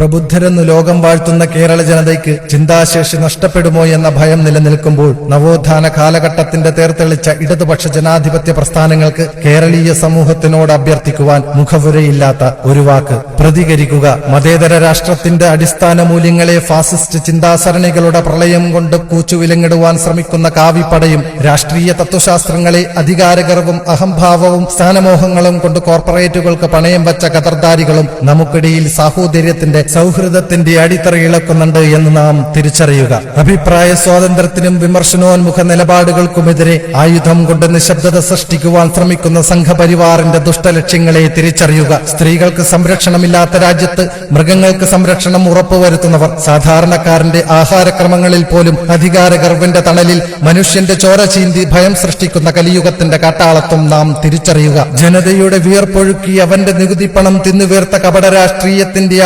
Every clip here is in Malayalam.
പ്രബുദ്ധരെന്ന് ലോകം വാഴ്ത്തുന്ന കേരള ജനതയ്ക്ക് ചിന്താശേഷി നഷ്ടപ്പെടുമോ എന്ന ഭയം നിലനിൽക്കുമ്പോൾ നവോത്ഥാന കാലഘട്ടത്തിന്റെ തേർത്തെളിച്ച ഇടതുപക്ഷ ജനാധിപത്യ പ്രസ്ഥാനങ്ങൾക്ക് കേരളീയ സമൂഹത്തിനോട് അഭ്യർത്ഥിക്കുവാൻ മുഖവുരയില്ലാത്ത ഒരു വാക്ക്. പ്രതികരിക്കുക. മതേതര രാഷ്ട്രത്തിന്റെ അടിസ്ഥാന മൂല്യങ്ങളെ ഫാസിസ്റ്റ് ചിന്താസരണികളുടെ പ്രളയം കൊണ്ട് കൂച്ചുവിലങ്ങിടുവാൻ ശ്രമിക്കുന്ന കാവിപ്പടയും രാഷ്ട്രീയ തത്വശാസ്ത്രങ്ങളെ അധികാരഗർവും അഹംഭാവവും സ്ഥാനമോഹങ്ങളും കൊണ്ട് കോർപ്പറേറ്റുകൾക്ക് പണയം വച്ച കതർദാരികളും നമുക്കിടയിൽ സാഹോദര്യത്തിന്റെ സൗഹൃദത്തിന്റെ അടിത്തറ ഇളക്കുന്നുണ്ട് എന്ന് നാം തിരിച്ചറിയുക. അഭിപ്രായ സ്വാതന്ത്ര്യത്തിനും വിമർശനോന്മുഖ നിലപാടുകൾക്കുമെതിരെ ആയുധം കൊണ്ട് നിശബ്ദത സൃഷ്ടിക്കുവാൻ ശ്രമിക്കുന്ന സംഘപരിവാറിന്റെ ദുഷ്ടലക്ഷ്യങ്ങളെ തിരിച്ചറിയുക. സ്ത്രീകൾക്ക് സംരക്ഷണമില്ലാത്ത രാജ്യത്ത് മൃഗങ്ങൾക്ക് സംരക്ഷണം ഉറപ്പുവരുത്തുന്നവർ സാധാരണക്കാരന്റെ ആഹാരക്രമങ്ങളിൽ പോലും അധികാര ഗർവിന്റെ തണലിൽ മനുഷ്യന്റെ ചോര ചീന്തി ഭയം സൃഷ്ടിക്കുന്ന കലിയുഗത്തിന്റെ കാട്ടാളത്വം നാം തിരിച്ചറിയുക. ജനതയുടെ വിയർപ്പൊഴുക്കി അവന്റെ നികുതി പണം തിന്നുവീർത്ത കപട രാഷ്ട്രീയത്തിന്റെ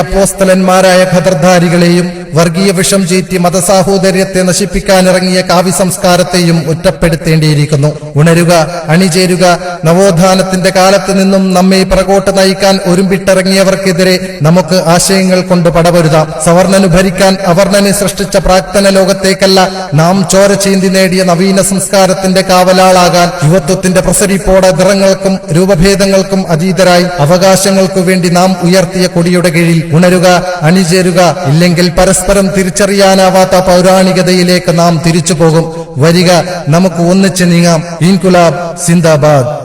അപ്പോസ്തലന്മാരായ ഖദർധാരികളെയും വർഗീയ വിഷം ചീറ്റി മതസാഹോദര്യത്തെ നശിപ്പിക്കാനിറങ്ങിയ കാവ്യ സംസ്കാരത്തെയും ഒറ്റപ്പെടുത്തേണ്ടിയിരിക്കുന്നു. ഉണരുക അണിചേരുക നവോത്ഥാനത്തിന്റെ കാലത്ത് നിന്നും നമ്മെ പ്രകോട്ട് നയിക്കാൻ ഒരുമ്പിട്ടിറങ്ങിയവർക്കെതിരെ നമുക്ക് ആശയങ്ങൾ കൊണ്ട് പടപൊരുതാം. സവർണനു ഭരിക്കാൻ അവർണനെ സൃഷ്ടിച്ച പ്രാക്തന ലോകത്തേക്കല്ല നാം ചോര ചീന്തി നേടിയ നവീന സംസ്കാരത്തിന്റെ കാവലാളാകാൻ യുവത്വത്തിന്റെ പ്രസരിപ്പോടെ നിറങ്ങൾക്കും രൂപഭേദങ്ങൾക്കും അതീതരായി അവകാശങ്ങൾക്കു വേണ്ടി നാം ഉയർത്തിയ കൊടിയുടെ കീഴിൽ ഉണരുക അണിചേരുക. ഇല്ലെങ്കിൽ പരസ്പരം തിരിച്ചറിയാനാവാത്ത പൗരാണികതയിലേക്ക് നാം തിരിച്ചു പോകും വരിക. നമുക്ക് ഒന്നിച്ച് നീങ്ങാം. ഇൻകുലാബ് സിന്ദാബാദ്.